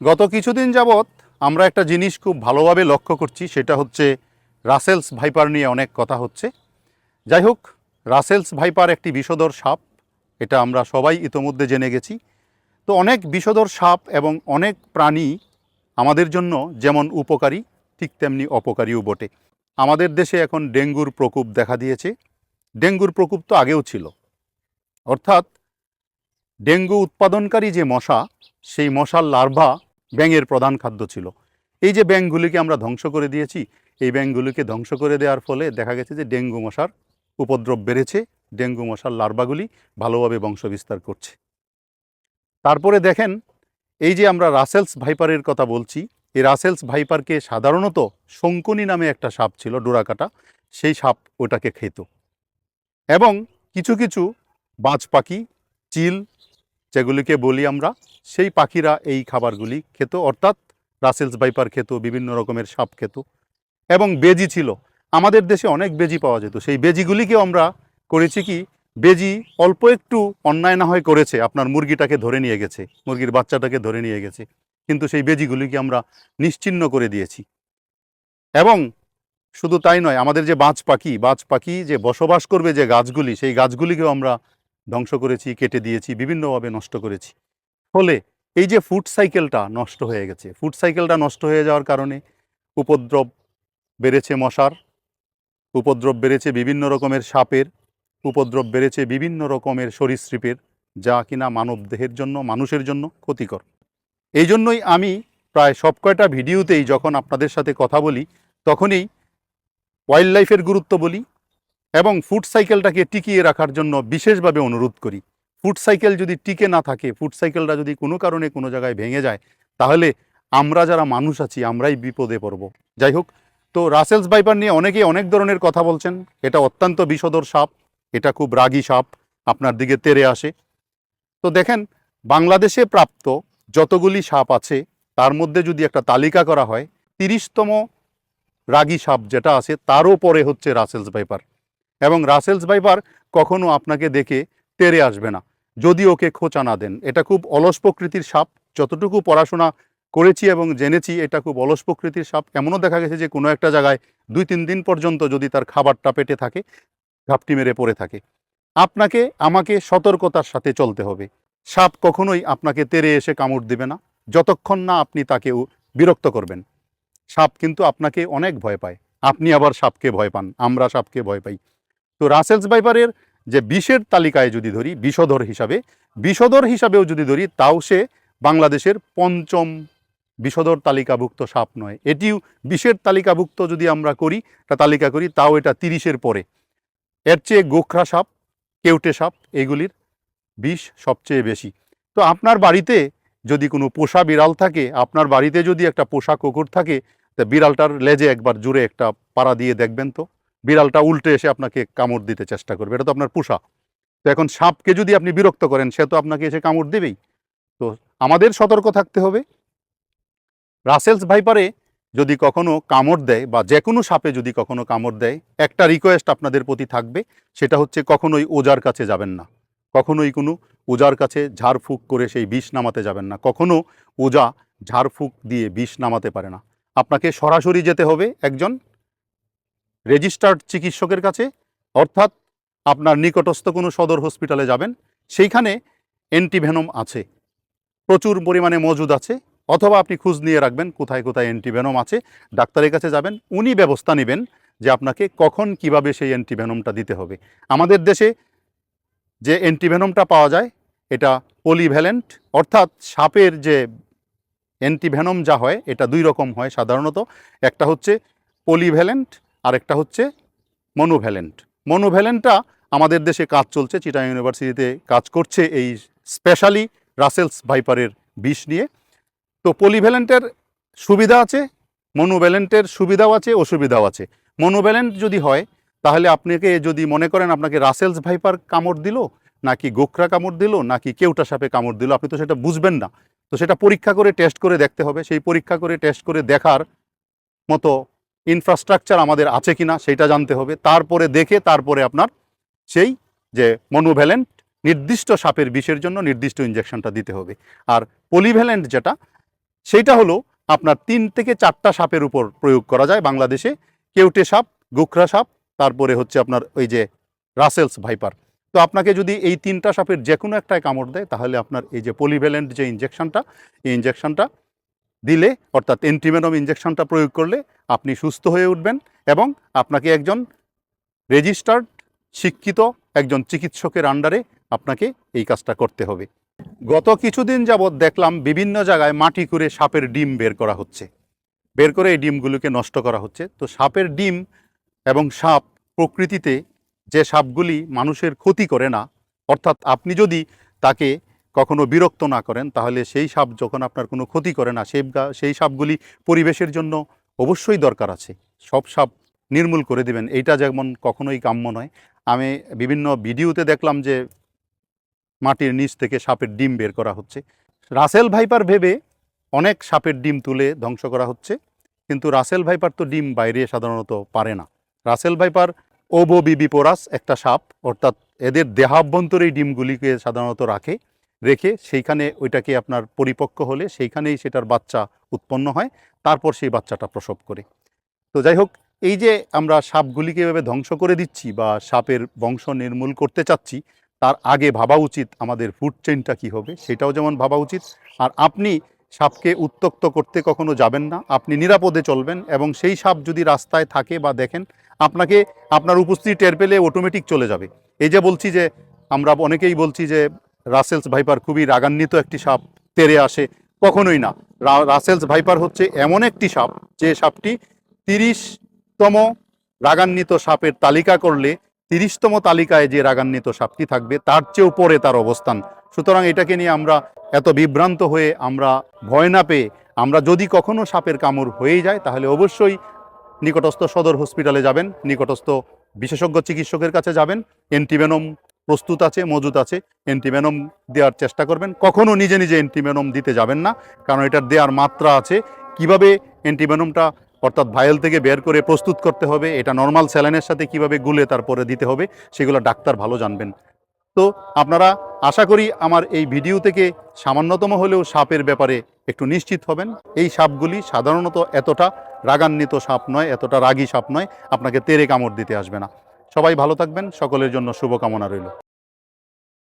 গত কিছুদিন যাবৎ আমরা একটা জিনিস খুব ভালোভাবে লক্ষ্য করছি, সেটা হচ্ছে রাসেলস ভাইপার নিয়ে অনেক কথা হচ্ছে। যাই হোক, রাসেলস ভাইপার একটি বিষধর সাপ, এটা আমরা সবাই ইতোমধ্যে জেনে গেছি। তো অনেক বিষধর সাপ এবং অনেক প্রাণী আমাদের জন্য যেমন উপকারী, ঠিক তেমনি অপকারীও বটে। আমাদের দেশে এখন ডেঙ্গুর প্রকোপ দেখা দিয়েছে। ডেঙ্গুর প্রকোপ তো আগেও ছিল। অর্থাৎ ডেঙ্গু উৎপাদনকারী যে মশা, সেই মশার লার্ভা ব্যাঙের প্রধান খাদ্য ছিল। এই যে ব্যাঙগুলিকে আমরা ধ্বংস করে দিয়েছি, এই ব্যাঙগুলিকে ধ্বংস করে দেওয়ার ফলে দেখা গেছে যে ডেঙ্গু মশার উপদ্রব বেড়েছে, ডেঙ্গু মশার লার্ভাগুলি ভালোভাবে বংশবিস্তার করছে। তারপরে দেখেন, এই যে আমরা রাসেলস ভাইপারের কথা বলছি, এই রাসেলস ভাইপারকে সাধারণত শঙ্কুনি নামে একটা সাপ ছিল, ডোরাকাটা, সেই সাপ ওটাকে খেত। এবং কিছু কিছু বাজ পাখি, চিল যেগুলিকে বলি আমরা, সেই পাখিরা এই খাবারগুলি খেত, অর্থাৎ রাসেলস বাইপার খেত, বিভিন্ন রকমের সাপ খেত। এবং বেজি ছিল। আমাদের দেশে অনেক বেজি পাওয়া যেত। সেই বেজিগুলিকেও আমরা করেছি কি, বেজি অল্প একটু অন্যায় না হয় করেছে। আপনার মুরগিটাকে ধরে নিয়ে গেছে, মুরগির বাচ্চাটাকে ধরে নিয়ে গেছে। কিন্তু সেই বেজিগুলিকে আমরা নিশ্চিহ্ন করে দিয়েছি। এবং শুধু তাই নয়, আমাদের যে বাজ পাখি বাজ পাখি যে বসবাস করবে যে গাছগুলি, সেই গাছগুলিকেও আমরা ধ্বংস করেছি, কেটে দিয়েছি, বিভিন্নভাবে নষ্ট করেছি। ফলে এই যে ফুড সাইকেলটা নষ্ট হয়ে গেছে ফুড সাইকেলটা নষ্ট হয়ে যাওয়ার কারণে উপদ্রব বেড়েছে মশার, উপদ্রব বেড়েছে বিভিন্ন রকমের সাপের, উপদ্রব বেড়েছে বিভিন্ন রকমের সরীসৃপের, যা কিনা মানব দেহের জন্য, মানুষের জন্য ক্ষতিকর। এই জন্যই আমি প্রায় সব কয়টা ভিডিওতেই যখন আপনাদের সাথে কথা বলি, তখনই ওয়াইল্ড লাইফের গুরুত্ব বলি এবং ফুড সাইকেলটাকে টিকিয়ে রাখার জন্য বিশেষভাবে অনুরোধ করি। ফুড সাইকেল যদি টিকে না থাকে ফুড সাইকেলটা যদি কোনো কারণে কোনো জায়গায় ভেঙে যায়, তাহলে আমরা যারা মানুষ আছি, আমরাই বিপদে পড়ব। যাই হোক, তো রাসেলস বাইপার নিয়ে অনেকেই অনেক ধরনের কথা বলছেন। এটা অত্যন্ত বিষধর সাপ, এটা খুব রাগী সাপ, আপনার দিকে তেরে আসে। তো দেখেন, বাংলাদেশে প্রাপ্ত যতগুলি সাপ আছে, তার মধ্যে যদি একটা তালিকা করা হয়, তিরিশতম রাগী সাপ যেটা আছে, তারও পরে হচ্ছে রাসেলস ভাইপার। এবং রাসেলস ভাইপার কখনো আপনাকে দেখে তেরে আসবে না। যদি ওকে খোঁচা না দেন, এটা খুব অলস প্রকৃতির সাপ। যতটুকু পড়াশোনা করেছি এবং জেনেছি, এটা খুব অলস প্রকৃতির সাপ। এমনও দেখা গেছে যে কোনো একটা জায়গায় দুই তিন দিন পর্যন্ত যদি তার খাবারটা পেটে থাকে ঘাপটি মেরে পড়ে থাকে। আপনাকে, আমাকে সতর্কতার সাথে চলতে হবে। সাপ কখনোই আপনাকে তেরে এসে কামড় দেবে না। যতক্ষণ না আপনি তাকে বিরক্ত করবেন। সাপ কিন্তু আপনাকে অনেক ভয় পায়। আপনি আবার সাপকে ভয় পান। আমরা সাপকে ভয় পাই। তো রাসেলস ভাইপারের যে বিষের তালিকায় যদি ধরি, বিষধর হিসাবে, বিষধর হিসাবেও যদি ধরি, তাও সে বাংলাদেশের পঞ্চম বিষধর তালিকাভুক্ত সাপ নয়। এটিও বিষের তালিকাভুক্ত যদি আমরা করি, একটা তালিকা করি, তাও এটা তিরিশের পরে। এর চেয়ে গোখরা সাপ, কেউটে সাপ, এগুলির বিষ সবচেয়ে বেশি। তো আপনার বাড়িতে যদি কোনো পোষা বিড়াল থাকে, আপনার বাড়িতে যদি একটা পোষা কুকুর থাকে, তা বিড়ালটার লেজে একবার জুড়ে একটা পাড়া দিয়ে দেখবেন তো? বিড়ালটা উল্টে এসে আপনাকে কামড় দিতে চেষ্টা করবে। এটা তো আপনার পোষা। তো এখন সাপকে যদি আপনি বিরক্ত করেন, সে তো আপনাকে এসে কামড় দেবেই। তো আমাদের সতর্ক থাকতে হবে। রাসেলস ভাইপারে যদি কখনো কামড় দেয় বা যে কোনো সাপে যদি কখনো কামড় দেয়, একটা রিকোয়েস্ট আপনাদের প্রতি থাকবে। সেটা হচ্ছে কখনোই ওজার কাছে যাবেন না। কখনোই কোনো ওজার কাছে ঝাড়ফুঁক করে সেই বিষ নামাতে যাবেন না। কখনো ওজা ঝাড়ফুঁক দিয়ে বিষ নামাতে পারে না। আপনাকে সরাসরি যেতে হবে একজন রেজিস্টার্ড চিকিৎসকের কাছে, অর্থাৎ আপনার নিকটস্থ কোনো সদর হসপিটালে যাবেন, সেইখানে অ্যান্টিভেনম আছে। প্রচুর পরিমাণে মজুদ আছে, অথবা আপনি খোঁজ নিয়ে রাখবেন কোথায় কোথায় অ্যান্টিভেনম আছে, ডাক্তারের কাছে যাবেন, উনি ব্যবস্থা নেবেন যে আপনাকে কখন কীভাবে সেই অ্যান্টিভেনমটা দিতে হবে। আমাদের দেশে যে অ্যান্টিভেনমটা পাওয়া যায়, এটা পলিভ্যালেন্ট অর্থাৎ সাপের যে অ্যান্টিভেনম যা হয়, এটা দুই রকম হয় সাধারণত। একটা হচ্ছে পলিভ্যালেন্ট আর একটা হচ্ছে মনোভ্যালেন্ট মনোভ্যালেন্টটা আমাদের দেশে কাজ চলছে চিটা ইউনিভার্সিটিতে কাজ করছে, এই স্পেশালি রাসেলস ভাইপারের বিষ নিয়ে। তো পলিভ্যালেন্টের সুবিধা আছে মনোভ্যালেন্টের সুবিধাও আছে, অসুবিধাও আছে। মনোভ্যালেন্ট যদি হয়, তাহলে আপনাকে যদি মনে করেন আপনাকে রাসেলস ভাইপার কামড় দিল, নাকি গোখরা কামড় দিল, নাকি কেউটা সাপে কামড় দিল, আপনি তো সেটা বুঝবেন না। তো সেটা পরীক্ষা করে টেস্ট করে দেখতে হবে। সেই পরীক্ষা করে টেস্ট করে দেখার মতো ইনফ্রাস্ট্রাকচার আমাদের আছে কিনা সেটা জানতে হবে। তারপরে দেখে তারপরে আপনার সেই যে মনোভ্যালেন্ট নির্দিষ্ট সাপের বিষের জন্য নির্দিষ্ট ইঞ্জেকশনটা দিতে হবে। আর পলিভ্যালেন্ট যেটা সেইটা হলো আপনার তিন থেকে চারটা সাপের উপর প্রয়োগ করা যায় বাংলাদেশে। কেউটে সাপ, গোখরা সাপ, তারপরে হচ্ছে আপনার ওই যে রাসেলস ভাইপার। তো আপনাকে যদি এই তিনটা সাপের যে কোনো একটায় কামড় দেয়, তাহলে আপনার এই যে পলিভ্যালেন্ট যে ইঞ্জেকশনটা এই ইঞ্জেকশনটা দিলে, অর্থাৎ এন্টিমেনম ইঞ্জেকশনটা প্রয়োগ করলে আপনি সুস্থ হয়ে উঠবেন এবং আপনাকে একজন রেজিস্টার্ড, শিক্ষিত একজন চিকিৎসকের আন্ডারে আপনাকে এই কাজটা করতে হবে। গত কিছুদিন যাবৎ দেখলাম বিভিন্ন জায়গায় মাটি করে সাপের ডিম বের করা হচ্ছে। বের করে এই ডিমগুলোকে নষ্ট করা হচ্ছে। তো সাপের ডিম এবং সাপ প্রকৃতিতে যে সাপগুলি মানুষের ক্ষতি করে না, অর্থাৎ আপনি যদি তাকে কখনো বিরক্ত না করেন, তাহলে সেই সাপ যখন আপনার কোনো ক্ষতি করে না, সেই সেই সাপগুলি পরিবেশের জন্য অবশ্যই দরকার আছে। সব সাপ নির্মূল করে দিবেন, এইটা যেমন কখনোই কাম্য নয়। আমি বিভিন্ন ভিডিওতে দেখলাম যে মাটির নিচ থেকে সাপের ডিম বের করা হচ্ছে। রাসেল ভাইপার ভেবে অনেক সাপের ডিম তুলে ধ্বংস করা হচ্ছে, কিন্তু রাসেল ভাইপার তো ডিম বাইরে সাধারণত পারে না। রাসেল ভাইপার ওবো বিবিপোরাস একটা সাপ, অর্থাৎ এদের দেহাভ্যন্তরে এই ডিমগুলিকে সাধারণত রাখে। রেখে সেইখানে ওইটাকে আপনার পরিপক্ক হলে সেইখানেই সেটার বাচ্চা উৎপন্ন হয়, তারপর সেই বাচ্চাটা প্রসব করে। তো যাই হোক, এই যে আমরা সাপগুলিকে এভাবে ধ্বংস করে দিচ্ছি বা সাপের বংশ নির্মূল করতে চাচ্ছি, তার আগে ভাবা উচিত আমাদের ফুড চেইনটা কী হবে, সেটাও যেমন ভাবা উচিত। আর আপনি সাপকে উত্তক্ত করতে কখনো যাবেন না, আপনি নিরাপদে চলবেন এবং সেই সাপ যদি রাস্তায় থাকে বা দেখেন, আপনাকে, আপনার উপস্থিতি টের পেলে অটোমেটিক চলে যাবে। এই যে বলছি যে, আমরা অনেকেই বলছি যে রাসেলস ভাইপার খুবই রাগান্বিত একটি সাপ তেরে আসে। কখনোই না। রাসেলস ভাইপার হচ্ছে এমন একটি সাপ যে সাপটি তিরিশতম রাগান্বিত সাপের তালিকা করলে তিরিশতম তালিকায় যে রাগান্বিত সাপটি থাকবে তার চেয়েও পরে তার অবস্থান। সুতরাং এটাকে নিয়ে আমরা এত বিভ্রান্ত হয়ে আমরা ভয় না পেয়ে আমরা যদি কখনো সাপের কামড় হয়ে যায় তাহলে অবশ্যই নিকটস্থ সদর হসপিটালে যাবেন, নিকটস্থ বিশেষজ্ঞ চিকিৎসকের কাছে যাবেন অ্যান্টিভেনম প্রস্তুত আছে, মজুত আছে অ্যান্টিভেনম দেওয়ার চেষ্টা করবেন। কখনো নিজে নিজে অ্যান্টিভেনম দিতে যাবেন না, কারণ এটার দেওয়ার মাত্রা আছে। কীভাবে অ্যান্টিভেনমটা অর্থাৎ ভাইল থেকে বের করে প্রস্তুত করতে হবে, এটা নর্মাল স্যালাইনের সাথে কীভাবে গুলে তারপরে দিতে হবে, সেগুলো ডাক্তার ভালো জানবেন। তো আপনারা আশা করি আমার এই ভিডিও থেকে সামান্যতম হলেও সাপের ব্যাপারে একটু নিশ্চিত হবেন। এই সাপগুলি সাধারণত এতটা রাগান্বিত সাপ নয়, এতটা রাগী সাপ নয়, আপনাকে তেরে কামড় দিতে আসবে না। সবাই ভালো থাকবেন সকলের জন্য শুভকামনা রইল।